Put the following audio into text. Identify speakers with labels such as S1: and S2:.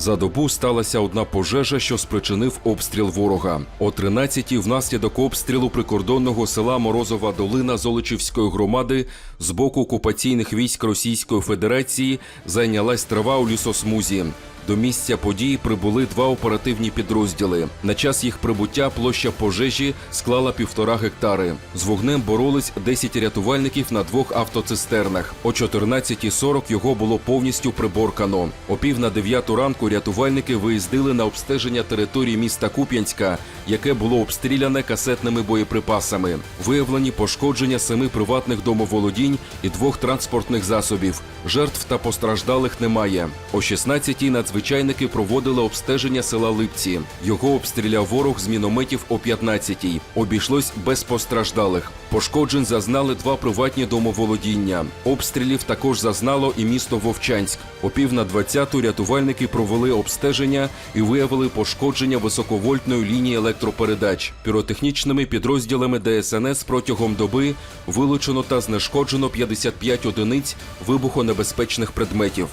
S1: За добу сталася одна пожежа, що спричинив обстріл ворога. О 13-й внаслідок обстрілу прикордонного села Морозова Долина Золочівської громади з боку окупаційних військ Російської Федерації зайнялась трава у лісосмузі. До місця події прибули два оперативні підрозділи. На час їх прибуття площа пожежі склала півтора гектари. З вогнем боролись 10 рятувальників на двох автоцистернах. О 14.40 його було повністю приборкано. О пів на дев'яту ранку рятувальники виїздили на обстеження території міста Куп'янська, яке було обстріляне касетними боєприпасами. Виявлені пошкодження семи приватних домоволодінь і двох транспортних засобів. Жертв та постраждалих немає. О 16-й надзвичайники проводили обстеження села Липці. Його обстріляв ворог з мінометів о 15-й. Обійшлось без постраждалих. Пошкоджень зазнали два приватні домоволодіння. Обстрілів також зазнало і місто Вовчанськ. О пів на 20-ту рятувальники провели обстеження і виявили пошкодження високовольтної лінії електропередач. Піротехнічними підрозділами ДСНС протягом доби вилучено та знешкоджено 55 одиниць вибухонебезпечних предметів.